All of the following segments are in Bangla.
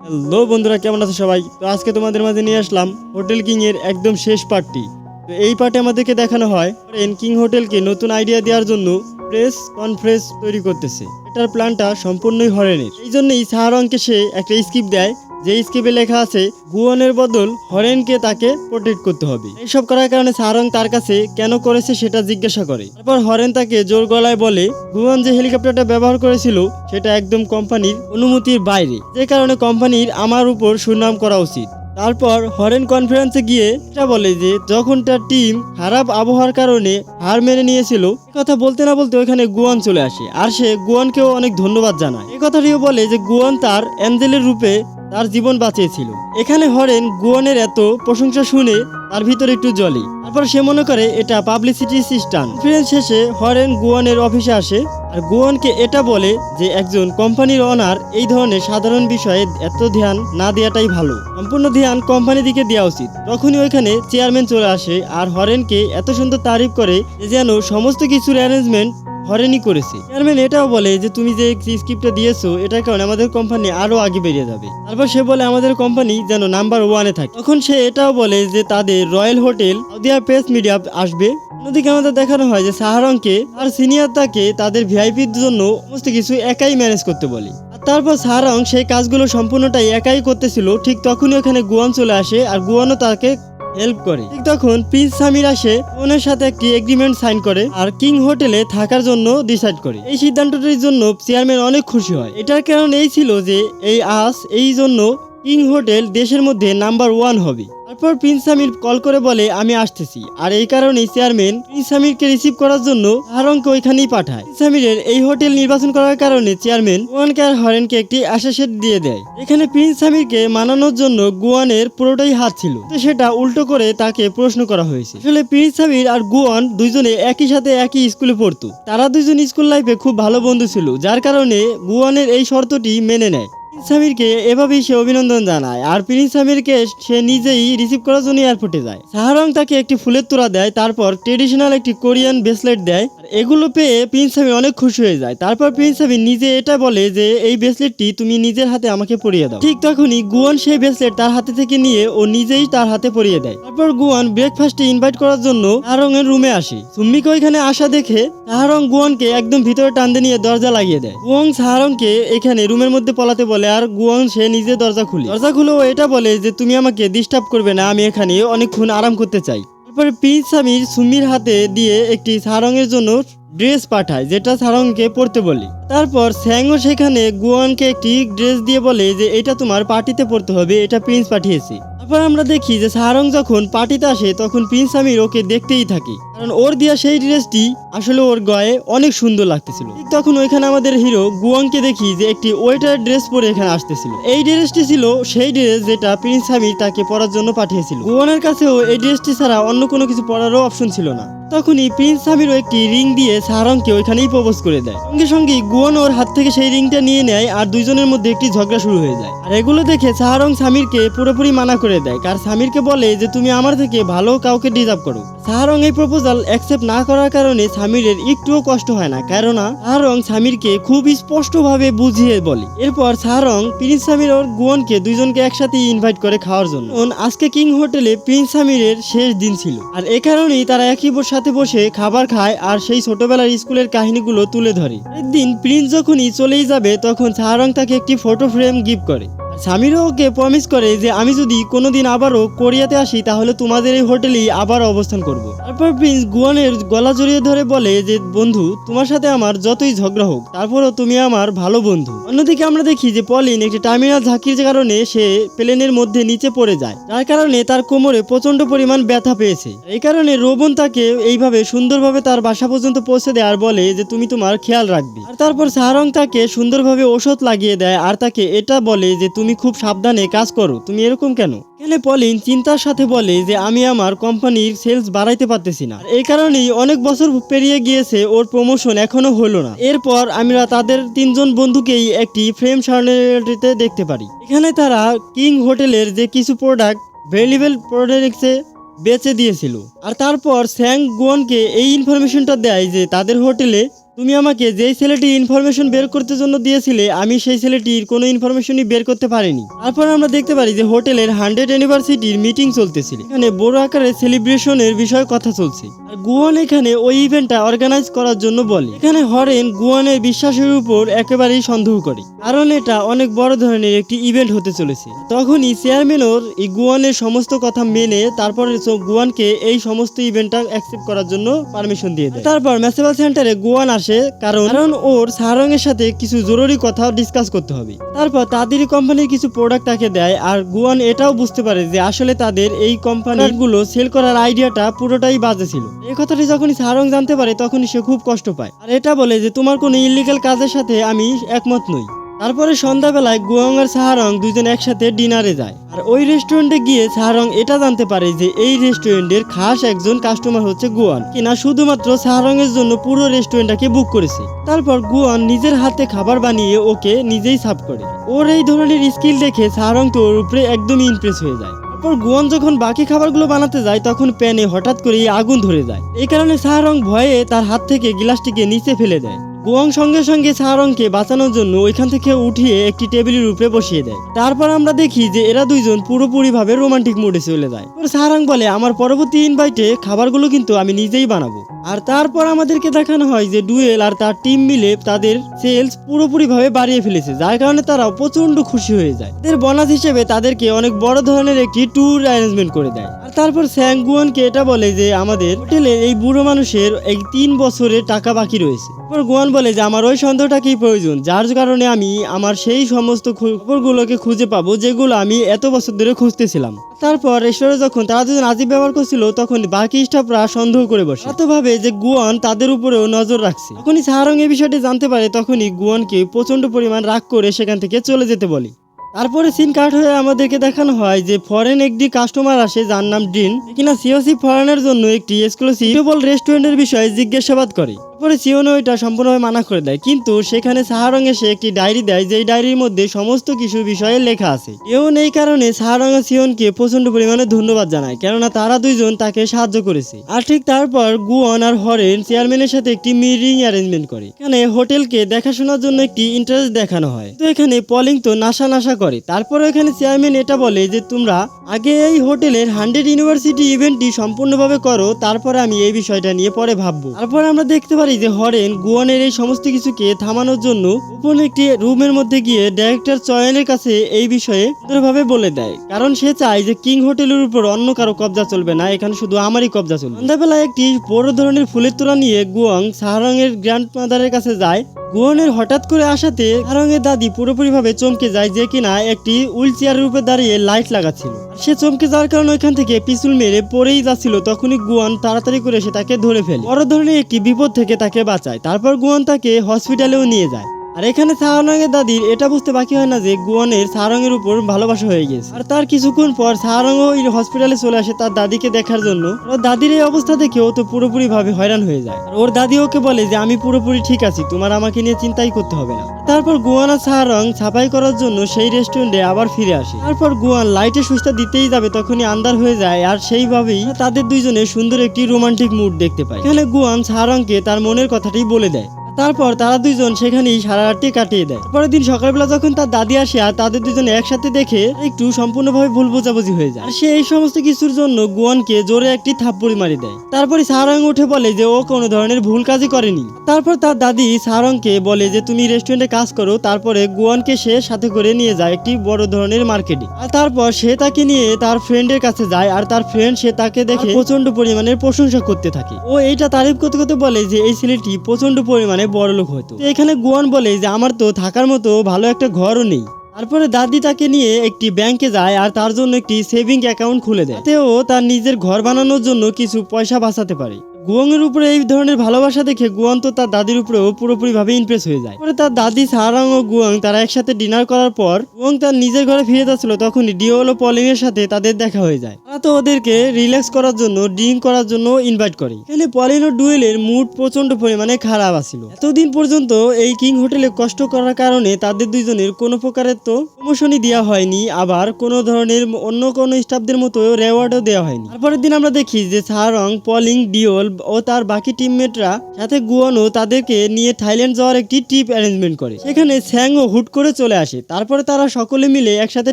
হ্যালো বন্ধুরা, কেমন আছো সবাই? তো আজকে তোমাদের মাঝে নিয়ে আসলাম হোটেল কিং এর একদম শেষ পার্টটি। তো এই পার্টে আমাদেরকে দেখানো হয় এন কিং হোটেলকে নতুন আইডিয়া দেওয়ার জন্য প্রেস কনফারেন্স তৈরি করতেছে। এটার প্ল্যানটা সম্পূর্ণই হরেনের এই জন্যই সাহারংকে সে একটা স্কিপ দেয়। যে স্কিপে লেখা আছে, গুয়নের বদল হরেনকে তাকে প্রোটেক্ট করতে হবে। এইসব করার কারণে সারং তার কাছে কেন করেছে সেটা জিজ্ঞাসা করে। তারপর হরেন তাকে জোর গলায় বলে, গুয়ন যে হেলিকপ্টারটা ব্যবহার করেছিল, সেটা একদম কোম্পানির অনুমতির বাইরে। যে কারণে কোম্পানির আমার উপর সুনাম করা উচিত। তারপর হরেন কনফারেন্সে গিয়ে এটা বলে যে, যখন তার টিম খারাপ আবহাওয়ার কারণে হার মেনে নিয়েছিল কথা বলতে না বলতে ওখানে গুয়ান চলে আসে। আর সে গুয়ানকেও অনেক ধন্যবাদ জানায়। এই কথাটিও বলে যে, গুয়ান তার অ্যাঞ্জেলের রূপে তার জীবন বাঁচিয়েছিল। এখানে হরেন গুয়ানের এত প্রশংসা শুনে তার ভিতরে একটু জ্বলে। তারপর সে মনে করে, এটা পাবলিসিটি সিস্টেম কনফারেন্স শেষে হরেন গুয়ানের অফিসে আসে। আর গুয়ানকে এটা বলে যে, একজন কোম্পানির অনার এই ধরনের সাধারণ বিষয়ে এত ধ্যান না দেওয়াটাই ভালো। সম্পূর্ণ ধ্যান কোম্পানি দিকে দেওয়া উচিত। তখনই ওইখানে চেয়ারম্যান চলে আসে। আর হরেনকে এত সুন্দর তারিফ করে যেন সমস্ত কিছুর অ্যারেঞ্জমেন্ট হরেনই করেছে। চেয়ারম্যান এটাও বলে যে, তুমি যে স্ক্রিপ্টটা দিয়েছ, এটার কারণে আমাদের কোম্পানি আরও আগে বেরিয়ে যাবে। তারপর সে বলে, আমাদের কোম্পানি যেন নাম্বার ওয়ানে থাকে। তখন সে এটাও বলে যে, তাদের রয়্যাল হোটেল সাউদিয়ার প্রেস মিডিয়া আসবে। অন্যদিকে আমাদের দেখানো হয় যে সাহারংকে আর সিনিয়র তাকে তাদের ভিআইপির জন্য সমস্ত কিছু একাই ম্যানেজ করতে বলে। তারপর সাহারং সেই কাজগুলো সম্পূর্ণটাই একাই করতেছিল, ঠিক তখনই ওখানে গুয়ান চলে আসে, আর গুয়ানও তাকে হেল্প করে। ঠিক তখন প্রিন্স সামির আসে, ওনার সাথে একটি এগ্রিমেন্ট সাইন করে আর কিং হোটেলে থাকার জন্য ডিসাইড করে। এই সিদ্ধান্তটির জন্য চেয়ারম্যান অনেক খুশি হয়। এটার কারণ এই ছিল যে, এই আস এই জন্য কিং হোটেল দেশের মধ্যে নাম্বার ওয়ান হবে। তারপর প্রিন্স সামির কল করে বলে, আমি আসতেছি। আর এই কারণেই চেয়ারম্যান প্রিন্স সামিরকে রিসিভ করার জন্য হারংকে ওইখানেই পাঠায়। প্রিন্স সামিরের এই হোটেল নির্বাচন করার কারণে চেয়ারম্যান গুয়ানকে আর হরেনকে একটি অ্যাসোসিয়েট দিয়ে দেয়। এখানে প্রিন্স সামিরকে মানানোর জন্য গুয়ানের পুরোটাই হাত ছিল। সেটা উল্টো করে তাকে প্রশ্ন করা হয়েছে। আসলে প্রিন্স সামির আর গুয়ান দুইজনে একই সাথে একই স্কুলে পড়তো। তারা দুইজন স্কুল লাইফে খুব ভালো বন্ধু ছিল, যার কারণে গুয়ানের এই শর্তটি মেনে নেয়। প্রিন্স সামিরকে এভাবেই সে অভিনন্দন জানায়, আর প্রিন্স সামিরকে সে নিজেই রিসিভ করার জন্য এয়ারপোর্টে যায়। সাহারং তাকে একটি ফুলের তোড়া দেয়, তারপর ট্রেডিশনাল একটি কোরিয়ান ব্রেসলেট দেয়, আর এগুলো পেয়ে প্রিন্স সামির অনেক খুশি হয়ে যায়। তারপর প্রিন্স সামির নিজে এটা বলে যে, এই ব্রেসলেটটি তুমি নিজের হাতে আমাকে পরিয়ে দাও। ঠিক তখনই গুয়ান সেই ব্রেসলেট তার হাতে থেকে নিয়ে ও নিজেই তার হাতে পরিয়ে দেয়। তারপর গুয়ান ব্রেকফাস্টে ইনভাইট করার জন্য সাহারং এর রুমে আসে। সুম্মিকে ওইখানে আসা দেখে সাহারং গুয়ানকে একদম ভিতরে টানতে নিয়ে দরজা লাগিয়ে দেয়। গুয়ং সাহারংকে এখানে রুমের মধ্যে পলাতে বলে আর গুয়ং, সে নিজে দরজা খুলে। দরজা খুলে ও এটা বলে যে, তুমি আমাকে ডিস্টার্ব করবে না, আমি এখানে অনেকক্ষণ আরাম করতে চাই। তারপরে প্রিন্স সামির সুমির হাতে দিয়ে একটি সারংয়ের জন্য ড্রেস পাঠায়, যেটা সারংকে পরতে বলি। তারপর স্যাংও সেখানে গুয়ানকে একটি ড্রেস দিয়ে বলে যে, এটা তোমার পার্টিতে পড়তে হবে, এটা প্রিন্স পাঠিয়েছে। তারপর আমরা দেখি যে, সারং যখন পার্টিতে আসে, তখন প্রিন্স আমির ওকে দেখতেই থাকি। কারণ ওর দেওয়া সেই ড্রেসটি আসলে ওর গায়ে অনেক সুন্দর লাগতেছিল। তখন ওইখানে আমাদের হিরো গুয়াংকে দেখি যে একটি ওয়েটার ড্রেস পরে এখানে আসতেছিল। এই ড্রেসটি ছিল সেই ড্রেস যেটা প্রিন্স আমির তাকে পরার জন্য পাঠিয়েছিল। গুয়ানের কাছেও এই ড্রেসটি ছাড়া অন্য কোনো কিছু পরারও অপশন ছিল না। তখনই প্রিন্স সামিরও একটি রিং দিয়ে সারংকে ওইখানেই প্রপোজ করে দেয়। সঙ্গে সঙ্গে গুয়ান ওর হাত থেকে সেই রিংটা নিয়ে নেয় আর দুইজনের মধ্যে একটি ঝগড়া শুরু হয়ে যায়। আর এগুলো দেখে সাহারং সামিরকে পুরোপুরি মানা করে দেয়। কার সামিরকে বলে যে, তুমি আমার থেকে ভালো কাউকে ডিজার্ভ করো। সাহারং এই প্রপোজাল অ্যাকসেপ্ট না করার কারণে সামিরের একটুও কষ্ট হয় না। কেননা সাহারং সামিরকে খুব স্পষ্টভাবে বুঝিয়ে বলে। এরপর সাহারং প্রিন্স সামির ওর গুয়নকে দুইজনকে একসাথে ইনভাইট করে খাওয়ার জন্য। আজকে কিং হোটেলে প্রিন্স সামিরের শেষ দিন ছিল। আর এ কারণেই তারা একই সাথে বসে খাবার খায় আর সেই ছোটবেলার স্কুলের কাহিনীগুলো তুলে ধরে। একদিন প্রিন্স যখনই চলেই যাবে, তখন সাহারং তাকে একটি ফটো ফ্রেম গিফট করে। স্বামীরও ওকে প্রমিস করে যে আমি যদি কোনোদিন আবারও কোরিয়াতে আসি, তাহলে তোমাদের এই হোটেলেই আবার অবস্থান করব। তারপর প্রিন্স গুয়ানের গলা জড়িয়ে ধরে বলে যে, বন্ধু, তোমার সাথে আমার যতই ঝগড়া হোক, তারপরও তুমি আমার ভালো বন্ধু। অন্যদিকে আমরা দেখি যে পলিন একটি টার্মিনাল ঝাঁকির কারণে সে প্লেনের মধ্যে নিচে পড়ে যায়, যার কারণে তার কোমরে প্রচণ্ড পরিমাণ ব্যথা পেয়েছে। এই কারণে রোবন তাকে এইভাবে সুন্দরভাবে তার বাসা পর্যন্ত পৌঁছে দেয় আর বলে যে, তুমি তোমার খেয়াল রাখবে। আর তারপর সাহারং তাকে সুন্দরভাবে ওষুধ লাগিয়ে দেয় আর তাকে এটা বলে যে, তুমি খুব সাবধানে কাজ করো। তুমি এরকম কেন? এখানে পলিন চিন্তার সাথে বলে যে আমি আমার কোম্পানির সেলস বাড়াইতে পারতেছি না। এই কারণেই অনেক বছর পেরিয়ে গিয়েছে, ওর প্রমোশন এখনও হলো না। এরপর আমরা তাদের তিনজন বন্ধুকেই একটি ফ্রেম সার্নারিতে দেখতে পারি। এখানে তারা কিং হোটেলের যে কিছু প্রোডাক্ট ভ্যালুয়েবল প্রোডাক্টসে বেচে দিয়েছিল। আর তারপর স্যাং গুয়নকে এই ইনফরমেশনটা দেয় যে তাদের হোটেলে তুমি আমাকে যেই ছেলেটি ইনফরমেশন বের করতে জন্য দিয়েছিলে, আমি সেই ছেলেটির কোনো ইনফরমেশনই বের করতে পারিনি। তারপর আমরা দেখতে পারি যে হোটেলের হান্ড্রেড ইউনিভার্সিটির মিটিং চলতেছিল। এখানে বড় আকারে সেলিব্রেশনের বিষয়ে কথা চলছে। আর গুয়ান এখানে ওই ইভেন্টটা অর্গানাইজ করার জন্য বলে। এখানে হরেন গুয়ানের বিশ্বাসের উপর একেবারেই সন্দেহ করে। কারণ এটা অনেক বড় ধরনের একটি ইভেন্ট হতে চলেছে। তখনই চেয়ারম্যানও গুয়ানের সমস্ত কথা মেনে তারপরে গুয়ানকে এই সমস্ত ইভেন্টটা অ্যাকসেপ্ট করার জন্য পারমিশন দিয়ে দেয়। তারপর ম্যাসেবাল সেন্টারে গুয়ান আসে, কারণ কারণ ওর সারং এর সাথে কিছু জরুরি কথা ডিসকাস করতে হবে। তারপর তাদেরই কোম্পানির কিছু প্রোডাক্ট তাকে দেয়, আর গুয়ান এটাও বুঝতে পারে যে আসলে তাদের এই কোম্পানি গুলো সেল করার আইডিয়াটা পুরোটাই বাজে ছিল। এই কথাটি যখনই সারং জানতে পারে, তখনই সে খুব কষ্ট পায়। আর এটা বলে যে, তোমার কোনো ইলিগাল কাজের সাথে আমি একমত নই। তারপরে সন্ধ্যাবেলায় গুয়ং আর সাহারং দুজন একসাথে ডিনারে যায়। আর ওই রেস্টুরেন্টে গিয়ে সাহারং এটা জানতে পারে যে এই রেস্টুরেন্টের খাস একজন কাস্টমার হচ্ছে গুয়ান। কিনা শুধুমাত্র সাহারং এর জন্য পুরো রেস্টুরেন্টটাকে বুক করেছে। তারপর গুয়ান নিজের হাতে খাবার বানিয়ে ওকে নিজেই সার্ভ করে। ওর এই ধরনের স্কিল দেখে সাহারং তো ওর উপরে একদমই ইমপ্রেস হয়ে যায়। তারপর গুয়ান যখন বাকি খাবারগুলো বানাতে যায়, তখন প্যানে হঠাৎ করে আগুন ধরে যায়। এই কারণে সাহারং ভয়ে তার হাত থেকে গিলাসটিকে নিচে ফেলে দেয়। গুয়াং সঙ্গে সঙ্গে সাহারংকে বাঁচানোর জন্য ওইখান থেকে উঠিয়ে একটি টেবিলের উপরে বসিয়ে দেয়। তারপর আমরা দেখি যে এরা দুইজন পুরোপুরি ভাবে রোমান্টিক মুডে চলে যায়। সাহারাং বলে, আমার পরবর্তী ইনভাইটে খাবারগুলো কিন্তু আমি নিজেই বানাবো। আর তারপর আমাদেরকে দেখানো হয় যে ডুয়েল আর তার টিম মিলে তাদের সেলস পুরোপুরি ভাবে বাড়িয়ে ফেলেছে, যার কারণে তারা প্রচণ্ড খুশি হয়ে যায়। এদের বোনাস হিসেবে তাদেরকে অনেক বড় ধরনের একটি ট্যুর অ্যারেঞ্জমেন্ট করে দেয়। আর তারপর স্যাংগুয়ানকে এটা বলে যে, আমাদের হোটেলে এই বুড়ো মানুষের এই তিন বছরের টাকা বাকি রয়েছে। গুয়ান বলে যে আমার ওই সন্দেহটাকেই প্রয়োজন? যার কারণে আমি আমার সেই সমস্ত খবরগুলোকে খুঁজে পাবো যেগুলো আমি এত বছর ধরে খুঁজতেছিলাম। তারপর রেস্টুরেন্টে যখন তারা দুজন আজিব ব্যবহার করছিল, তখন বাকি স্টাফরা সন্দেহ করে বসে। এত ভাবে যে গুয়ান তাদের উপরেও নজর রাখছে। তখনই সাহারং এই বিষয়টি জানতে পারে, তখনই গুয়ানকে প্রচণ্ড পরিমাণ রাগ করে সেখান থেকে চলে যেতে বলে। তারপরে সিন কাট হয়ে আমাদেরকে দেখানো হয় যে ফরেন একটি কাস্টমার আসে যার নাম ডিন। কিনা সিওসি ফরেনের জন্য একটি এক্সক্লুসিভ রেস্টুরেন্টের বিষয়ে জিজ্ঞাসাবাদ করে। তারপরে সিওনো এটা সম্পূর্ণভাবে মানা করে দেয়। কিন্তু সেখানে সাহারং এসে একটি ডায়েরি দেয়, যেই ডায়েরির মধ্যে সমস্ত কিছু বিষয়ে লেখা আছে। এমন এই কারণে সাহারং সিওনকে প্রচণ্ড পরিমাণে ধন্যবাদ জানায়, কেননা তারা দুইজন তাকে সাহায্য করেছে। আর ঠিক তারপর গুয়ন আর হরেন চেয়ারম্যানের সাথে একটি মিটিং অ্যারেঞ্জমেন্ট করে, এখানে হোটেলকে দেখাশোনার জন্য একটি ইন্টারেস্ট দেখানো হয়। তো এখানে পলিং তো নাশা নাশা করে। তারপর এখানে চেয়ারম্যান এটা বলে যে, তোমরা আগে এই হোটেলের হান্ড্রেড ইউনিভার্সিটি ইভেন্টটি সম্পূর্ণভাবে করো, তারপরে আমি এই বিষয়টা নিয়ে পরে ভাববো। তারপর আমরা দেখতে পারি যে হরেন, গুয়ানের এই সমস্ত কিছুকে থামানোর জন্য উপর একটি রুমের মধ্যে গিয়ে ডাইরেক্টর চয়নের কাছে এই বিষয়ে সুন্দরভাবে বলে দেয়। কারণ সে চায় যে কিং হোটেলের উপর অন্য কারও কবজা চলবে না, এখানে শুধু আমারই কবজা চলবে। সন্ধ্যাবেলায় একটি বড় ধরনের ফুলের তোলা নিয়ে গুয়াং সাহারং এর গ্র্যান্ড মাদারের কাছে যায়। গুয়নের হঠাৎ করে আসাতে সারঙ্গের দাদি পুরোপুরিভাবে চমকে যায় যে কিনা একটি হুইল চেয়ারের উপরে দাঁড়িয়ে লাইট লাগাচ্ছিল। সে চমকে যাওয়ার কারণে ওইখান থেকে পিছুল মেরে পড়েই যাচ্ছিল। তখনই গুয়ান তাড়াতাড়ি করে সে তাকে ধরে ফেলে। বড় ধরনের একটি বিপদ থেকে তাকে বাঁচায়। তারপর গুয়ান তাকে হসপিটালেও নিয়ে যায়। আর এখানে সাহারঙ্গের দাদির এটা বুঝতে বাকি হয় না যে গুয়ানের সাহারঙ্গের উপর ভালোবাসা হয়ে গেছে আর তার কিছুক্ষণ পর সাহারঙ্গ ওই হসপিটালে চলে আসে তার দাদিকে দেখার জন্য। ওর দাদির এই অবস্থা দেখে ও তো পুরোপুরি ভাবে হয়রান হয়ে যায়। আর ওর দাদি ওকে বলে যে, আমি পুরোপুরি ঠিক আছি, তোমার আমাকে নিয়ে চিন্তাই করতে হবে না। তারপর গুয়ান আর সাহারং ছাপাই করার জন্য সেই রেস্টুরেন্টে আবার ফিরে আসে। তারপর গুয়ান লাইটে সুইচটা দিতেই যাবে, তখনই আন্দার হয়ে যায়, আর সেইভাবেই তাদের দুইজনের সুন্দর একটি রোমান্টিক মুড দেখতে পায়। এখানে গুয়ান সাহারংকে তার মনের কথাটি বলে দেয়। তারপর তারা দুইজন সেখানেই সারা রাতটি কাটিয়ে দেয়। পরের দিন সকালবেলা যখন তার দাদি আসে আর তাদের দুজনে একসাথে দেখে একটু সম্পূর্ণভাবে ভুল বোঝাবুঝি হয়ে যায়। আর সে এই সমস্ত কিছুর জন্য গুয়ানকে জোরে একটি থাপ্পড়ি মারি দেয়। তারপরে সারং উঠে বলে যে ও কোনো ধরনের ভুল কাজই করেনি। তারপর তার দাদি সারংকে বলে যে তুমি রেস্টুরেন্টে কাজ করো তারপরে গুয়ানকে সে সাথে করে নিয়ে যায় একটি বড় ধরনের মার্কেটে। আর তারপর সে তাকে নিয়ে তার ফ্রেন্ডের কাছে যায় আর তার ফ্রেন্ড সে তাকে দেখে প্রচণ্ড পরিমাণের প্রশংসা করতে থাকে। ও এইটা তারিফ করতে করতে বলে যে এই ছেলেটি প্রচণ্ড পরিমাণে বড় লোক হয়তো। এখানে গুয়ান বলে যে, আমার তো থাকার মতো ভালো একটা ঘরও নেই। তারপরে দাদি তাকে নিয়ে একটি ব্যাংকে যায় আর তার জন্য একটি সেভিং অ্যাকাউন্ট খুলে দেয়। তাতেও তার নিজের ঘর বানানোর জন্য কিছু পয়সা বাঁচাতে পারে। গুয়ংয়ের উপরে এই ধরনের ভালোবাসা দেখে গুয়ান তো তার দাদির উপরেও পুরোপুরি ভাবে ইমপ্রেস হয়ে যায়। পরে তার দাদি সারাং ও গুয়াং তারা একসাথে ডিনার করার পর গুয়াং তার নিজের ঘরে ফিরে যাচ্ছিল তখনই ডিওল ও পলিং এর সাথে তাদের দেখা হয়ে যায়। তারা তো ওদেরকে রিল্যাক্স করার জন্য ড্রিঙ্ক করার জন্য ইনভাইট করে। এখানে পলিন ও ডুয়েলের মুড প্রচণ্ড পরিমাণে খারাপ আছিল। এতদিন পর্যন্ত এই কিং হোটেলে কষ্ট করার কারণে তাদের দুইজনের কোনো প্রকারের তো প্রমোশনই দেওয়া হয়নি, আবার কোনো ধরনের অন্য কোনো স্টাফদের মতো রেওয়ার্ডও দেওয়া হয়নি। তারপরের দিন আমরা দেখি যে সারং, পলিং, ডিওল ও তার বাকি টিমমেটরা সাথে গুয়ানো তাদেরকে নিয়ে থাইল্যান্ড যাওয়ার একটি ট্রিপ অ্যারেঞ্জমেন্ট করে। সেখানে ও হুট করে চলে আসে। তারপরে তারা সকলে মিলে একসাথে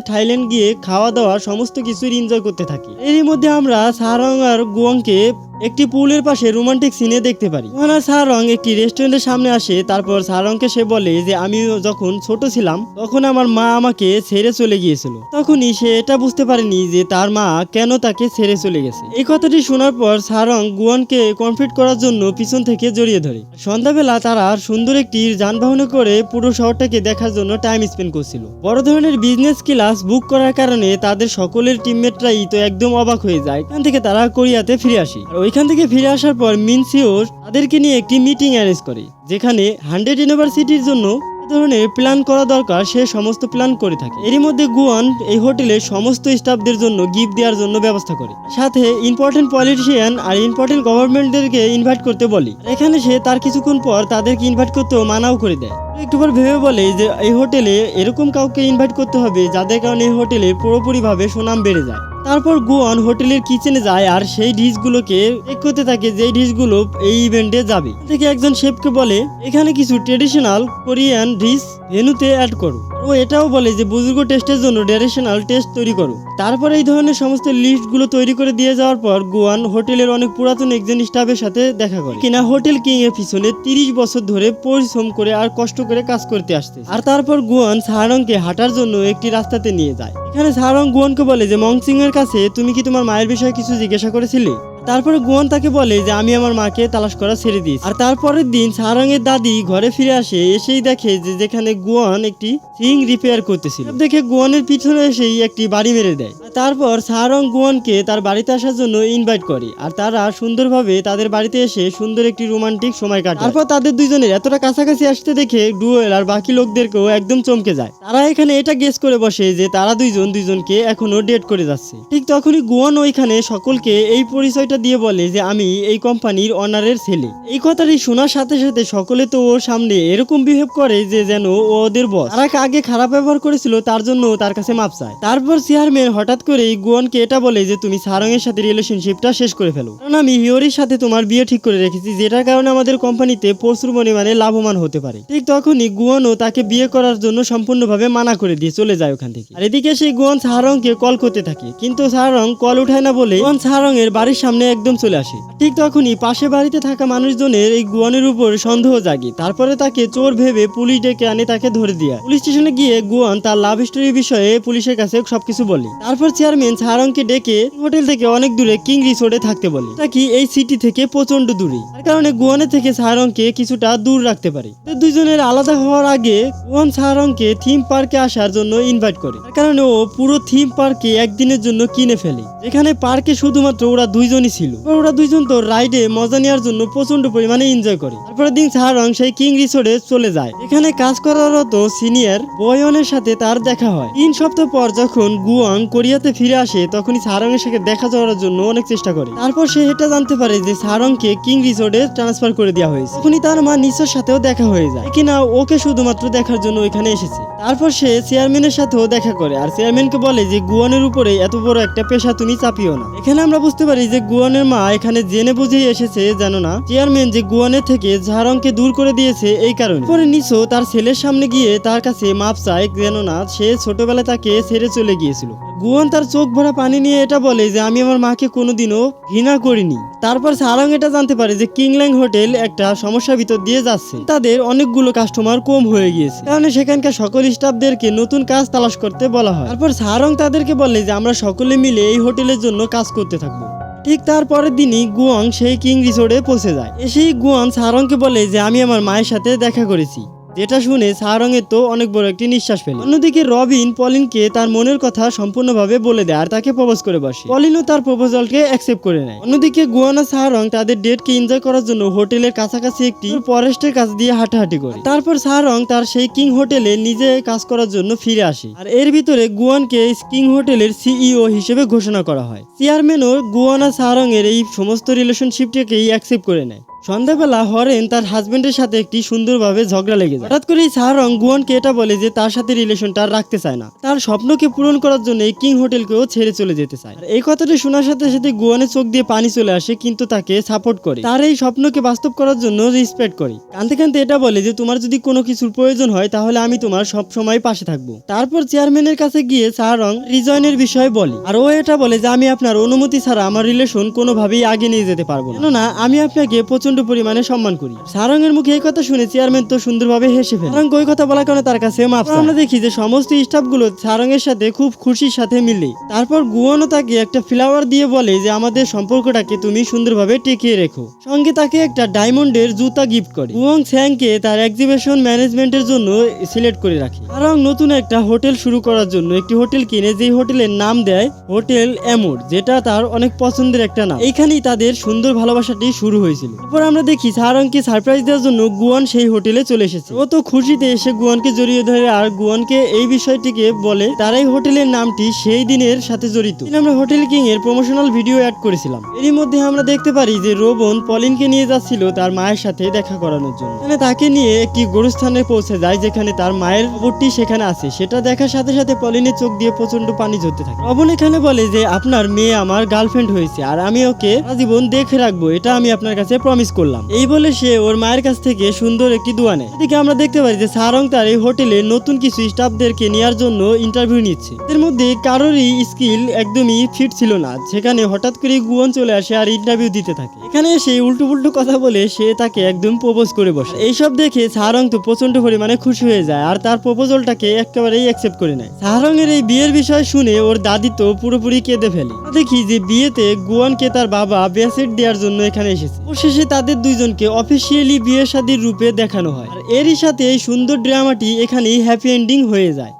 থাইল্যান্ড গিয়ে খাওয়া দাওয়া সমস্ত কিছুর এনজয় করতে থাকে। এরই মধ্যে আমরা সারং আর গুয়াংকে একটি পুলের পাশে রোমান্টিক সিনে দেখতে পারি। ওখানে সারং একটি রেস্টুরেন্টের সামনে আসে, তারপর সারংকে সে বলে যে আমি যখন ছোট ছিলাম, তখন আমার মা আমাকে ছেড়ে চলে গিয়েছিল। তখনই সে এটা বুঝতে পারেনি যে, তার মা কেন তাকে ছেড়ে চলে গেছে। এই কথাটি শোনার পর সারং গুয়ানকে কমপ্লিট করার জন্য পিছন থেকে জড়িয়ে ধরে। সন্ধ্যাবেলা তারা সুন্দর একটি যানবাহনে করে পুরো শহরটাকে দেখার জন্য টাইম স্পেন্ড করছিল। বড় ধরনের বিজনেস ক্লাস বুক করার কারণে তাদের সকলের টিমমেটরাই তো একদম অবাক হয়ে যায়। এখান থেকে তারা কোরিয়াতে ফিরে আসে। আর ওইখান থেকে ফিরে আসার পর মিনসিও তাদেরকে নিয়ে একটি মিটিং অ্যারেঞ্জ করে, যেখানে হান্ড্রেড ইউনিভার্সিটির জন্য ধরনের প্ল্যান করা দরকার, সে সমস্ত প্ল্যান করে থাকে। এরই মধ্যে গুয়ান এই হোটেলের সমস্ত স্টাফদের জন্য গিফট দেওয়ার জন্য ব্যবস্থা করে। সাথে ইম্পর্টেন্ট পলিটিশিয়ান আর ইম্পর্টেন্ট গভর্নমেন্টদেরকে ইনভাইট করতে বলে। এখানে সে তার কিছুক্ষণ পর তাদেরকে ইনভাইট করতেও মানাও করে দেয়। একটু পর ভেবে বলে যে, এই হোটেলে এরকম কাউকে ইনভাইট করতে হবে, যাদের কারণে এই হোটেলে পুরোপুরিভাবে সুনাম বেড়ে যায়। তারপর গুয়ান হোটেলের কিচেনে যায় আর সেই ডিশগুলোকে চেক করতে থাকে যে ডিশগুলো এই ইভেন্টে যাবে। থেকে একজন শেফকে বলে, এখানে কিছু ট্রেডিশনাল কোরিয়ান ডিশ ভেনুতে অ্যাড করো। ও এটাও বলে যে বুজুর্গ টেস্টের জন্য ট্রেডিশনাল টেস্ট তৈরি করো। তারপর এই ধরনের সমস্ত লিস্টগুলো তৈরি করে দিয়ে যাওয়ার পর গোয়ান হোটেলের অনেক পুরাতন একজন স্টাফের সাথে দেখা করে। কিনা হোটেল কিং এর পিছনে তিরিশ বছর ধরে পরিশ্রম করে আর কষ্ট করে কাজ করতে আসতে আর তারপর গুয়ান সাহারংকে হাঁটার জন্য একটি রাস্তাতে নিয়ে যায়। এখানে সাহারং গুয়ানকে বলে যে মংসিং এর কাছে তুমি কি তোমার মায়ের বিষয়ে কিছু জিজ্ঞাসা করেছিলে? তারপরে গুয়ান তাকে বলে যে, আমি আমার মাকে তালাশ করা ছেড়ে দিয়েছি। আর তারপরের দিন সারাং এর দাদি ঘরে ফিরে আসে, এসেই দেখে যে, যেখানে গুয়ান একটি সিং রিপেয়ার করতেছিল। দেখে গুয়ানের পিছনে এসেই একটি বাড়ি মেরে দেয়। তারপর সারং গুয়ানকে তার বাড়িতে আসার জন্য ইনভাইট করে। আর তারা সুন্দরভাবে তাদের বাড়িতে এসে সুন্দর একটি রোমান্টিক সময় কাটায়। তারপর তাদের দুইজনের এতটা কাছাকাছি আসতে দেখে ডুয়েল আর বাকি লোকদেরকেও একদম চমকে যায়। তারা এখানে এটা গেস করে বসে যে, তারা দুইজন দুইজনকে এখনও ডেট করে যাচ্ছে। ঠিক তখনই গুয়ান ওইখানে সকলকে এই পরিচয়টা দিয়ে বলে যে আমি এই কোম্পানির অনারের ছেলে। এই কথাটি শোনার সাথে সাথে সকলে তো ওর সামনে এরকম বিহেভ করে যে যেন ও ওদের বস তারা আগে খারাপ ব্যবহার করেছিল, তার জন্য তার কাছে মাপ চায়। তারপর চেয়ারম্যান হঠাৎ করে গুয়ানকে এটা বলে যে, তুমি সারং এর সাথে রিলেশনশিপটা শেষ করে ফেলো। কারণ আমি হিওরির সাথে তোমার বিয়ে ঠিক করে রেখেছি, যেটার কারণে আমাদের কোম্পানিতে প্রচুর পরিমাণে লাভবান হতে পারে। ঠিক তখনই গুয়ানও তাকে বিয়ে করার জন্য সম্পূর্ণভাবে মানা করে দিয়ে চলে যায় ওখান থেকে। আর এদিকে সেই গুয়ান সাহারংকে কল করতে থাকে। কিন্তু সারং কল উঠায় না বলে গুয়ান সাহারং এর বাড়ির সামনে একদম চলে আসে। ঠিক তখনই পাশে বাড়িতে থাকা মানুষজনের এই গুয়ানের উপর সন্দেহ জাগে। তারপরে তাকে চোর ভেবে পুলিশ ডেকে আনে তাকে ধরে দিয়া। পুলিশ স্টেশনে গিয়ে গুয়ান তার লাভ স্টোরি বিষয়ে পুলিশের কাছে সবকিছু বলে। তারপর চেয়ারম্যান সাহারংকে ডেকে হোটেল থেকে অনেক দূরে কিং রিসোর্টে থাকতে বলে। তা কি এই সিটি থেকে প্রচণ্ড দূরে? তার কারণে গুয়ানের থেকে সাহারংকে কিছুটা দূর রাখতে পারে। দুজনের আলাদা হওয়ার আগে গুয়ান সাহারংকে থিম পার্কে আসার জন্য ইনভাইট করে। তার কারণে ও পুরো থিম পার্কে একদিনের জন্য কিনে ফেলে। যেখানে পার্কে শুধুমাত্র ওরা দুইজনই ছিল। ওরা দুইজন তো রাইডে মজা নেওয়ার জন্য প্রচণ্ড পরিমাণে এনজয় করে। তারপরে দিন সাহারং সেই কিং রিসোর্টে চলে যায়। এখানে কাজ করারত সিনিয়র বয়নের সাথে তার দেখা হয়। তিন সপ্তাহ পর যখন গুয়াং কোরিয়াতে ফিরে আসে, তখনই সারং এর সাথে দেখা যাওয়ার জন্য অনেক চেষ্টা করে। তারপর সে এটা জানতে পারে যে সারংকে কিং রিসোর্টে ট্রান্সফার করে দেওয়া হয়েছে। তখনই তার মা নিচের সাথেও দেখা হয়ে যায়। কিনা ওকে শুধুমাত্র দেখার জন্য ওইখানে এসেছে। তারপর সে চেয়ারম্যানের সাথেও দেখা করে। আর চেয়ারম্যানকে বলে যে গুয়ানের উপরে এত বড় একটা পেশা তুমি চাপিও না। এখানে আমরা বুঝতে পারি যে গুয়ানের মা এখানে জেনে বুঝেই এসেছে জানো না চেয়ারম্যান যে গুয়ানের থেকে ঝারংকে দূর করে দিয়েছে এই কারণে। পরে নিসো তার ছেলের সামনে গিয়ে তার কাছে মাপ চায় যেন না সে ছোটবেলায় তাকে ছেড়ে চলে গিয়েছিল। গুয়ান তার চোখ ভরা পানি নিয়ে এটা বলে যে, আমি আমার মাকে কোনোদিনও ঘৃণা করিনি। তারপর সারং এটা জানতে পারে যে কিংল্যাং হোটেল একটা সমস্যার ভিতর দিয়ে যাচ্ছে। তাদের অনেকগুলো কাস্টমার কম হয়ে গিয়েছে। কারণে সেখানকার সকল স্টাফদেরকে নতুন কাজ তালাশ করতে বলা হয়। তারপর সারং তাদেরকে বলে যে, আমরা সকলে মিলে এই হোটেলের জন্য কাজ করতে থাকব। ঠিক তার পরের দিনই গুয়াং সেই কিং রিসোর্টে পৌঁছে যায়। এসেই গুয়াং সারংকে বলে যে, আমি আমার মায়ের সাথে দেখা করেছি। যেটা শুনে সারংয়ের তো অনেক বড় একটি নিঃশ্বাস ফেলে। অন্যদিকে রবিন পলিনকে তার মনের কথা সম্পূর্ণভাবে বলে দেয় আর তাকে প্রপোজ করে বসে। পলিনও তার প্রপোজালকে অ্যাকসেপ্ট করে নেয়। অন্যদিকে গুয়ানা সারং তাদের ডেটকে এনজয় করার জন্য হোটেলের কাছাকাছি একটি ফরেস্টের কাছ দিয়ে হাঁটাহাঁটি করে। তারপর সারং তার সেই কিং হোটেলে নিজে কাজ করার জন্য ফিরে আসে। আর এর ভিতরে গুয়ানকে কিং হোটেলের সিইও হিসেবে ঘোষণা করা হয়। চেয়ারম্যানও গুয়ানা সারং এর এই সমস্ত রিলেশনশিপটাকেই অ্যাকসেপ্ট করে নেয়। সন্ধ্যাবেলা হরেন তার হাজবেন্ডের সাথে একটি সুন্দরভাবে ঝগড়া লেগে যায়। হঠাৎ করেই সাহারং গুয়ানকে এটা বলে যে তার সাথে রিলেশনটা রাখতে চায় না। তার স্বপ্নকে পূরণ করার জন্য এই কিং হোটেলকেও ছেড়ে চলে যেতে চায়। এই কথাটি শোনার সাথে সাথে গুয়ানের চোখ দিয়ে পানি চলে আসে, কিন্তু তাকে সাপোর্ট করে। তার এই স্বপ্নকে বাস্তব করার জন্য রেসপেক্ট করে। কানতে কানতে এটা বলে যে, তোমার যদি কোনো কিছুর প্রয়োজন হয়, তাহলে আমি তোমার সব সময় পাশে থাকব। তারপর চেয়ারম্যানের কাছে গিয়ে সাহারং রিজয়েনের বিষয়ে বলে, আর ও এটা বলে যে, আমি আপনার অনুমতি ছাড়া আমার রিলেশন কোনোভাবেই আগে নিয়ে যেতে পারব না। আমি আপনাকে প্রচণ্ড পরিমাণে সম্মান করি। সারং এর মুখে এই কথা শুনে চেয়ারম্যান তো সুন্দরভাবে হেসে ফেলে। সারং ওই কথা বলার কারণে তার কাছে মাপ। আমরা দেখি যে সমস্ত স্টাফগুলো সারং এর সাথে খুব খুশির সাথে মিলে। তারপর গুয়ানো তাকে একটা ফ্লাওয়ার দিয়ে বলে যে, আমাদের সম্পর্কটাকে তুমি সুন্দরভাবে টিকিয়ে রেখো। সঙ্গে তাকে একটা ডায়মন্ডের জুতা গিফট করে। গুয়ং স্যাংকে তার এক্সিবিশন ম্যানেজমেন্টের জন্য সিলেক্ট করে রাখে। সারং নতুন একটা হোটেল শুরু করার জন্য একটি হোটেল কিনে, যেই হোটেলের নাম দেয় হোটেল এমোর যেটা তার অনেক পছন্দের একটা নাম। এইখানেই তাদের সুন্দর ভালোবাসাটি শুরু হয়েছিল। তারপর আমরা দেখি সারংকে সারপ্রাইজ দেওয়ার জন্য গুয়ান সেই হোটেলে চলে এসেছে। ও তো খুশিতে এসে গুয়ানকে জড়িয়ে ধরে আর গুয়ানকে এই বিষয়টিকে বলে, তার এই হোটেলের নামটি সেই দিনের সাথে জড়িত। আমরা হোটেল কিং এর প্রমোশনাল ভিডিও অ্যাড করেছিলাম। এরই মধ্যে আমরা দেখতে পারি যে রোবন পলিনকে নিয়ে যাচ্ছিল তার মায়ের সাথে দেখা করানোর জন্য। এখানে তাকে নিয়ে একটি গোরস্থানে পৌঁছে যায় যেখানে তার মায়ের কবরটি সেখানে আছে। সেটা দেখার সাথে সাথে পলিনের চোখ দিয়ে প্রচণ্ড পানি ঝরতে থাকে। রবন এখানে বলে যে, আপনার মেয়ে আমার গার্লফ্রেন্ড হয়েছে আর আমি ওকে জীবন দেখে রাখব। এটা আমি আপনার কাছে প্রমিস করলাম। এই বলে সে ওর মায়ের কাছ থেকে সুন্দর একটি দোয়া নেয়। এদিকে আমরা দেখতে পারি যে সারং তার এই হোটেলে নতুন কিছু স্টাফদেরকে নেওয়ার জন্য ইন্টারভিউ নিচ্ছে। এর মধ্যে কারোরই স্কিল একদমই ফিট ছিল না। সেখানে হঠাৎ করে গুয়ন চলে আসে আর ইন্টারভিউ দিতে থাকে। এখানে সে উল্টো পুল্টো কথা বলে সে তাকে একদম প্রপোজ করে বসে। এইসব দেখে সারং তো প্রচণ্ড পরিমাণে খুশি হয়ে যায় আর তার প্রপোজালটাকে একেবারেই অ্যাকসেপ্ট করে নেয়। সারং এর এই বিয়ের বিষয় শুনে ওর দাদি তো পুরোপুরি কেঁদে ফেলে। দেখি যে বিয়েতে গুয়ানকে তার বাবা ব্যাসেট দেওয়ার জন্য এখানে এসেছে। অবশেষে তাদের দুইজনকে অফিসিয়ালি বিয়ে শাদীর রূপে দেখানো হয়। আর এরই সাথে এই সুন্দর ড্রামাটি এখানেই হ্যাপি এন্ডিং হয়ে যায়।